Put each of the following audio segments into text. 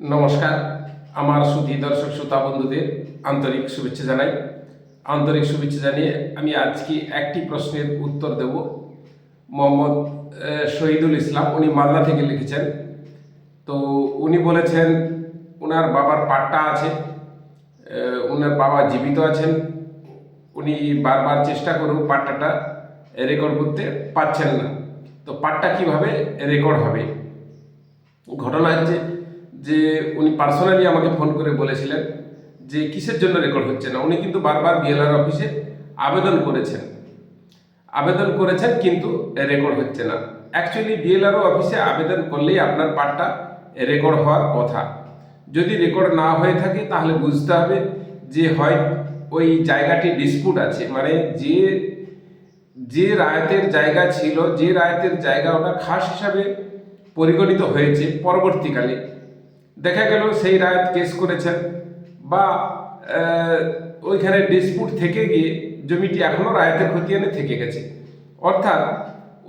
নমস্কার। আমার সুধী দর্শক, শ্রোতা বন্ধুদের আন্তরিক শুভেচ্ছা জানাই। আন্তরিক শুভেচ্ছা জানিয়ে আমি আজকে একটি প্রশ্নের উত্তর দেব। মোহাম্মদ শহীদুল ইসলাম, উনি মালদা থেকে লিখেছেন। তো উনি বলেছেন ওনার বাবার পাট্টা আছে ওনার বাবা জীবিত আছেন। উনি বারবার চেষ্টা করেও পাট্টাটা রেকর্ড করতে পারছেন না। তো পাট্টা কীভাবে রেকর্ড হবে? ঘটনা হচ্ছে যে উনি পার্সোনালি আমাকে ফোন করে বলেছিলেন যে কিসের জন্য রেকর্ড হচ্ছে না। উনি কিন্তু বারবার বিএলআর অফিসে আবেদন করেছেন। আবেদন করেছেন কিন্তু রেকর্ড হচ্ছে না। অ্যাকচুয়ালি বিএলআরও অফিসে আবেদন করলেই আপনার পার্টটা রেকর্ড হওয়ার কথা। যদি রেকর্ড না হয়ে থাকে, তাহলে বুঝতে হবে যে হয় ওই জায়গাটি ডিসপুট আছে। মানে যে যে রায়তের জায়গা ছিল, যে রায়তের জায়গা ওটা খাস হিসাবে পরিগণিত হয়েছে পরবর্তীকালে। দেখা গেল সেই রায়ত কেস করেছেন বা ওইখানে ডিসপুট থেকে গিয়ে জমিটি এখনও রায়তের খতিয়ানে থেকে গেছে। অর্থাৎ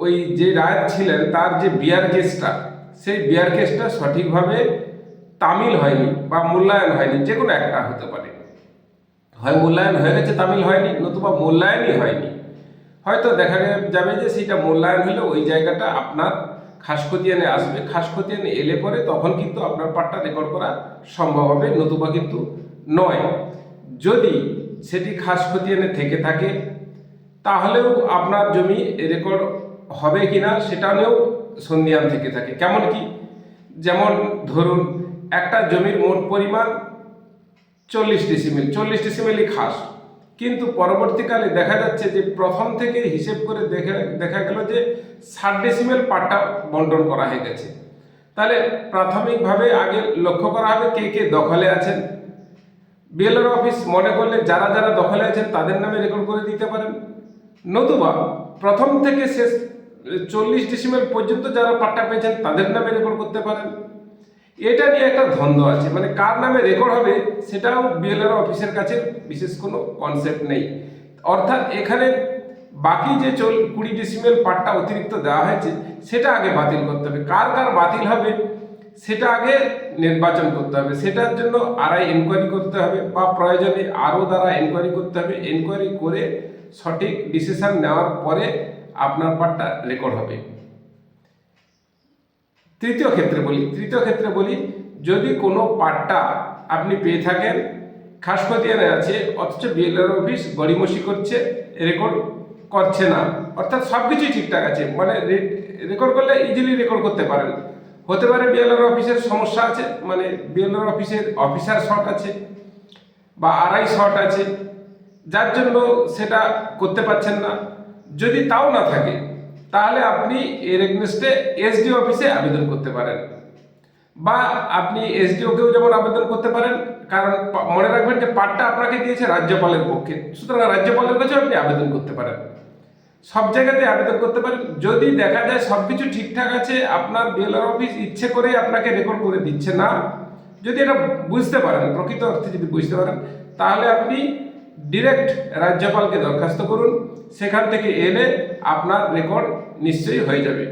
ওই যে রায়ত ছিলেন, তার যে বিয়ার কেসটা, সেই বিয়ার কেসটা সঠিকভাবে তামিল হয়নি বা মূল্যায়ন হয়নি, যে কোনো একটা হতে পারে। হয় মূল্যায়ন হয়ে গেছে, তামিল হয়নি, নতুবা মূল্যায়নই হয়নি। হয়তো দেখা যাবে যে সেটা মূল্যায়ন হলে, ওই জায়গাটা আপনার খাস খতিয়ানে আসবে খাস খতিয়ানে এলে পরে তখন কিন্তু আপনার পাটটা রেকর্ড করা সম্ভব হবে, নতুবা কিন্তু নয়। যদি সেটি খাস খতিয়ানে থেকে থাকে, তাহলেও আপনার জমি রেকর্ড হবে কিনা সেটা নিয়েও সন্ধিয়ান থেকে থাকে। কেমন কি? যেমন ধরুন, একটা জমির মোট পরিমাণ চল্লিশ ডিসিমিল চল্লিশ ডিসিমিলই খাস। পরবর্তীকালে দেখা যাচ্ছে যে প্রথম থেকে হিসেব করে দেখা দেখা গেল যে ষাট ডেসিমেল পাট্টা বন্টন করা হয়ে গেছে। তাহলে প্রাথমিকভাবে আগে লক্ষ্য করা হবে কে কে দখলে আছেন। বিএলআর অফিস মনে করলে যারা যারা দখলে আছেন তাদের নামে রেকর্ড করে দিতে পারেন। নতুবা প্রথম থেকে শেষ চল্লিশ ডিসিমেল পর্যন্ত যারা পাট্টা পেয়েছেন তাদের নামে রেকর্ড করতে পারেন। এটা নিয়ে একটা দ্বন্দ্ব আছে। মানে কার নামে রেকর্ড হবে, সেটাও বিএলআর অফিসের কাছে বিশেষ কোনো কনসেপ্ট নেই। অর্থাৎ এখানে বাকি যে চল কুড়ি ডিসিমেল পাট্টা অতিরিক্ত দেওয়া হয়েছে, সেটা আগে বাতিল করতে হবে। কার কার বাতিল হবে, সেটা আগে নির্বাচন করতে হবে। সেটার জন্য আরআই এনকোয়ারি করতে হবে বা প্রয়োজনে আরও দ্বারা এনকোয়ারি করতে হবে। এনকোয়ারি করে সঠিক ডিসিশন নেওয়ার পরে আপনার পাট্টা রেকর্ড হবে। তৃতীয় ক্ষেত্রে বলি, তৃতীয় ক্ষেত্রে বলি, যদি কোনো পাট্টা আপনি পেয়ে থাকেন খাস খতিয়ানে আছে, অথচ বিএলআর অফিস গড়িমসি করছে রেকর্ড করছে না, অর্থাৎ সব কিছুই ঠিকঠাক আছে মানে রেকর্ড করলে ইজিলি রেকর্ড করতে পারেন। হতে পারে বিএলআর অফিসের সমস্যা আছে মানে বিএলআর অফিসের অফিসার শর্ট আছে, বা আড়াই শর্ট আছে, যার জন্য সেটা করতে পারছেন না। যদি তাও না থাকে তাহলে আপনি এর এগনেস্টে এসডি অফিসে আবেদন করতে পারেন। বা আপনি এসডিওকেও যেমন আবেদন করতে পারেন, কারণ মনে রাখবেন যে পাটটা আপনাকে দিয়েছে রাজ্যপালের পক্ষে। সুতরাং রাজ্যপালের কাছে আপনি আবেদন করতে পারেন। সব জায়গাতে আবেদন করতে পারেন। যদি দেখা যায় সব কিছু ঠিকঠাক আছে, আপনার বিএলআর অফিস ইচ্ছে করে আপনাকে রেকর্ড করে দিচ্ছে না, যদি এটা বুঝতে পারেন, প্রকৃত অর্থে যদি বুঝতে পারেন, তাহলে আপনি ডিরেক্ট রাজ্যপালকে দরখাস্ত করুন, সেখান থেকে এলে আপনার রেকর্ড নিশ্চয়ই হয়ে যাবে।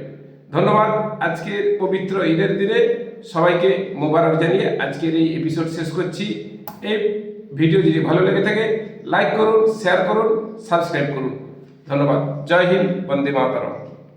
ধন্যবাদ আজকের পবিত্র ঈদের দিনে সবাইকে মোবারক জানিয়ে আজকের এই এপিসোড শেষ করছি। এই ভিডিও যদি ভালো লেগে থাকে লাইক করুন শেয়ার করুন সাবস্ক্রাইব করুন। ধন্যবাদ, জয় হিন্দ, বন্দে মাতরম।